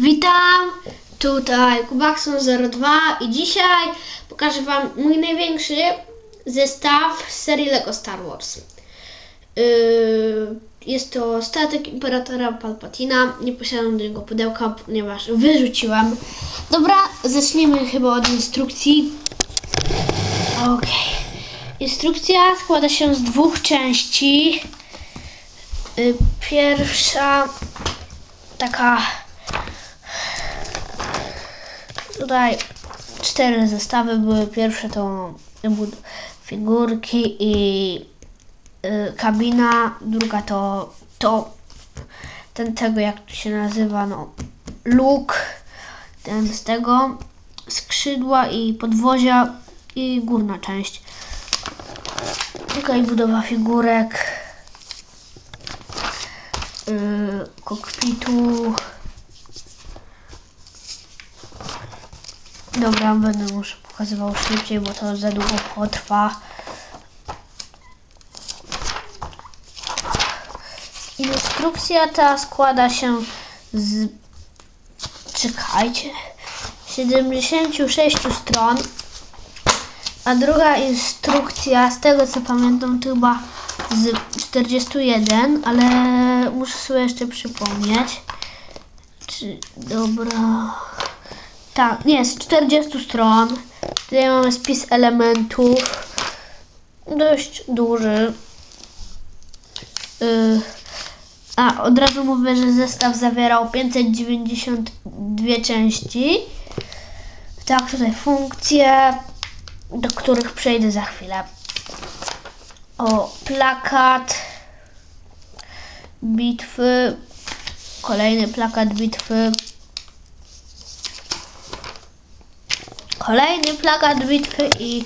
Witam, tutaj Kubakson02 i dzisiaj pokażę Wam mój największy zestaw z serii LEGO Star Wars. Yy, jest to statek Imperatora Palpatina. Nie posiadam do niego pudełka, ponieważ wyrzuciłam. Dobra, zacznijmy chyba od instrukcji. Okej. Instrukcja składa się z dwóch części. Yy, Pierwsza taka tutaj cztery zestawy były. Pierwsze to figurki i y, kabina, druga to to ten tego jak to się nazywa, no luk, ten z tego skrzydła i podwozia i górna część. Tutaj budowa figurek, y, kokpitu. Dobra, będę muszę pokazywał szybciej, bo to za długo potrwa. Instrukcja ta składa się z... Czekajcie. 76 stron. A druga instrukcja, z tego co pamiętam, to chyba z 41, ale muszę sobie jeszcze przypomnieć. Czy, dobra. Tak, nie, z 40 stron. Tutaj mamy spis elementów. Dość duży. Yy, a, od razu mówię, że zestaw zawierał 592 części. Tak, tutaj funkcje, do których przejdę za chwilę. O, plakat bitwy. Kolejny plakat bitwy. Kolejny plakat bitwy i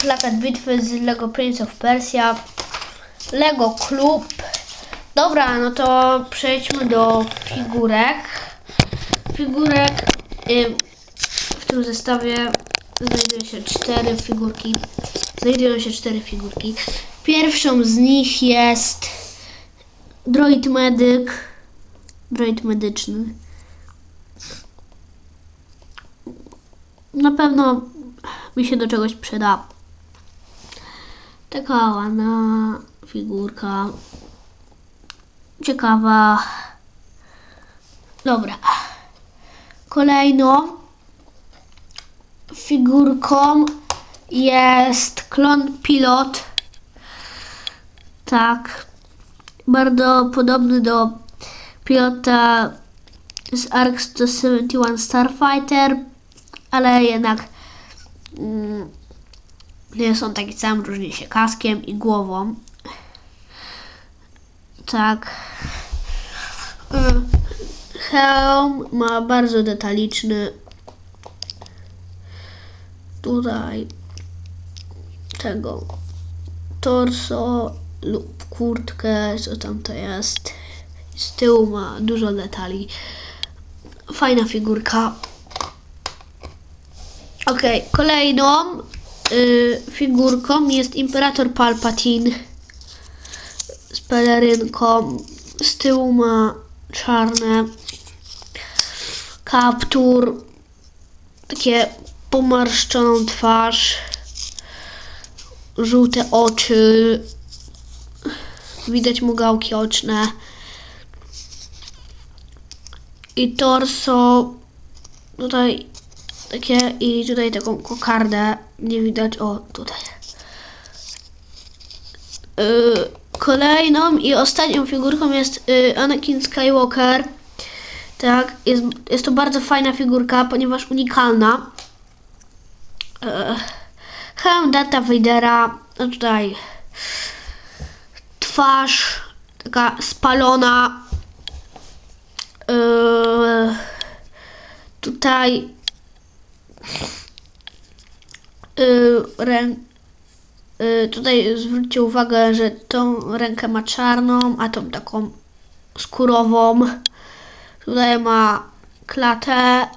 plakat bitwy z Lego Prince of Persia. Lego Klub. Dobra, no to przejdźmy do figurek. Figurek w tym zestawie znajdują się cztery figurki. Znajdują się cztery figurki. Pierwszą z nich jest droid medyk. Droid medyczny. Na pewno mi się do czegoś przyda. Taka ładna figurka. Ciekawa. Dobra. Kolejną figurką jest klon pilot. Tak. Bardzo podobny do pilota z ARC 171 Starfighter, ale jednak mm, są taki sam, różni się kaskiem i głową. Tak. Hełm ma bardzo detaliczny. Tutaj tego torso lub kurtkę, co tam to jest. Z tyłu ma dużo detali. Fajna figurka. Okej, kolejną y, figurką jest Imperator Palpatine z pelerynką. Z tyłu ma czarne kaptur, takie pomarszczoną twarz, żółte oczy, widać mu gałki oczne i torso tutaj takie i tutaj taką kokardę nie widać, o tutaj. Yy, kolejną i ostatnią figurką jest yy, Anakin Skywalker. Tak, jest, jest to bardzo fajna figurka, ponieważ unikalna. Yy, hełm Data Vadera, no tutaj twarz taka spalona. Yy, tutaj rę, yy, tutaj zwróćcie uwagę, że tą rękę ma czarną, a tą taką skórową. Tutaj ma klatę,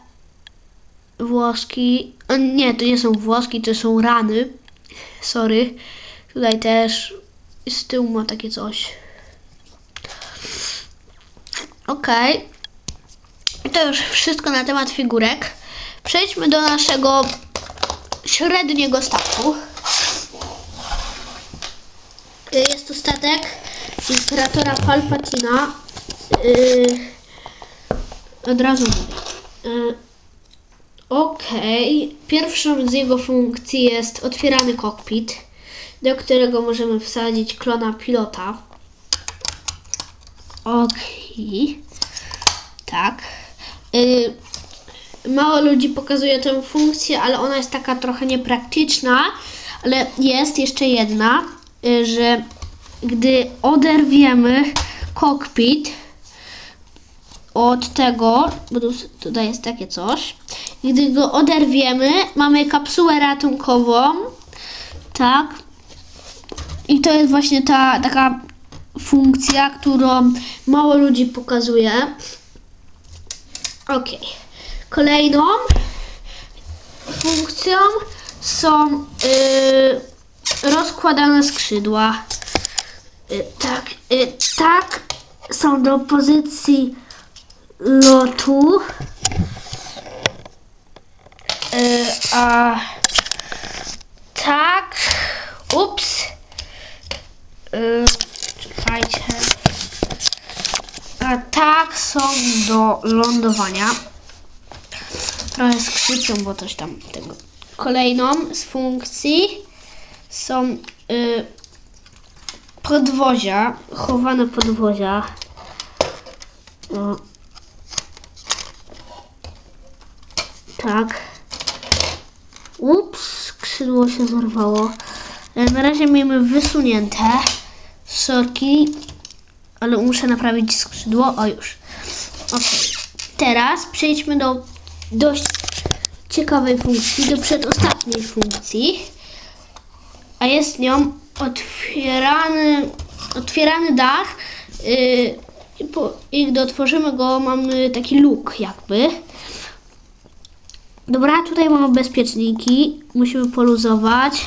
włoski. O, nie, to nie są włoski, to są rany. Sorry. Tutaj też z tyłu ma takie coś. Okej. to już wszystko na temat figurek. Przejdźmy do naszego średniego statku. Y, Jest to statek Imperatora Palpatina. Yy, od razu mówię. Yy, Okej. Pierwszą z jego funkcji jest otwierany kokpit, do którego możemy wsadzić klona pilota. Okej. Tak. Y, mało ludzi pokazuje tę funkcję, ale ona jest taka trochę niepraktyczna. Ale jest jeszcze jedna, y, że gdy oderwiemy kokpit od tego, bo tu, tutaj jest takie coś, gdy go oderwiemy, mamy kapsułę ratunkową, tak, i to jest właśnie ta taka funkcja, którą mało ludzi pokazuje. Ok. Kolejną funkcją są yy, rozkładane skrzydła. Y, tak, y, tak są do pozycji lotu. Y, a tak, ups. Y, czekajcie. A tak są do lądowania. Trochę skrzypią, bo coś tam tego. Kolejną z funkcji są y, podwozia, chowane podwozia. Tak. Ups, skrzydło się zerwało. E, Na razie mamy wysunięte sorki, ale muszę naprawić skrzydło. O już. Ok. Teraz przejdźmy do dość ciekawej funkcji, do przedostatniej funkcji. A jest nią otwierany, otwierany dach. Yy, i, po, I gdy otworzymy go, mamy taki luk jakby. Dobra, tutaj mamy bezpieczniki. Musimy poluzować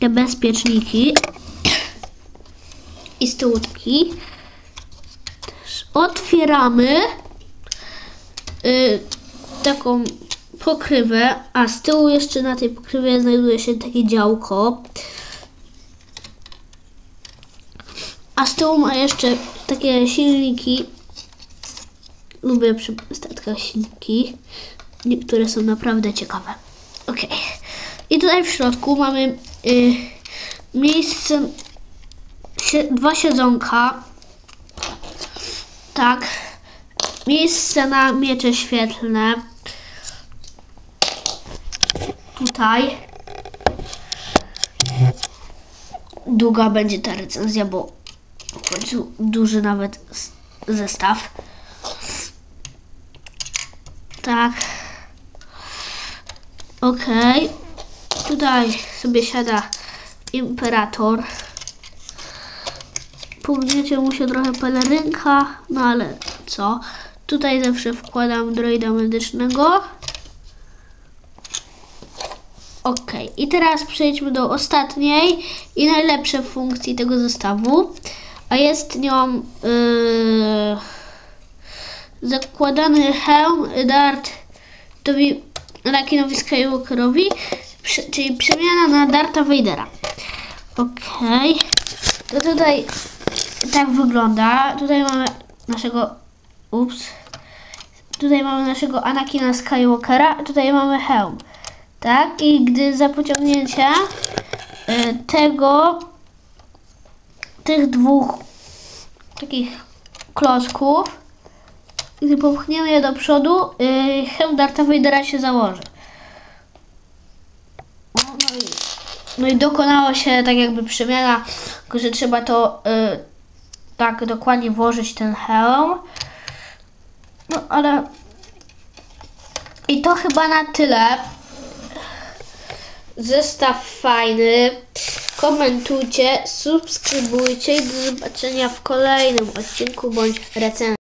te bezpieczniki. I z otwieramy y, taką pokrywę, a z tyłu jeszcze na tej pokrywie znajduje się takie działko. A z tyłu ma jeszcze takie silniki. Lubię przy statkach silniki. Niektóre są naprawdę ciekawe. Ok. I tutaj w środku mamy y, miejsce, sie, dwa siedzonka. Tak. Miejsce na miecze świetlne. Tutaj. Długa będzie ta recenzja, bo w końcu duży nawet zestaw. Tak. Okej. Tutaj sobie siada imperator. Pogniecie mu się trochę pelerynka, no ale co? Tutaj zawsze wkładam droida medycznego. Ok, i teraz przejdźmy do ostatniej i najlepszej funkcji tego zestawu, a jest nią yy, zakładany hełm Dartowi Anakinowi Skywalkerowi, czyli przemiana na Darta Vadera. Ok, to tutaj tak wygląda. Tutaj mamy naszego, ups, tutaj mamy naszego Anakina Skywalkera, tutaj mamy hełm. Tak, i gdy za pociągnięcie y, tego, tych dwóch takich klocków, gdy popchniemy je do przodu, y, hełm Darta Vadera się założy. No, i, no i dokonała się tak jakby przemiana, tylko że trzeba to y, tak dokładnie włożyć ten hełm. Ale i to chyba na tyle. Zestaw fajny. Komentujcie, subskrybujcie i do zobaczenia w kolejnym odcinku bądź recenzji.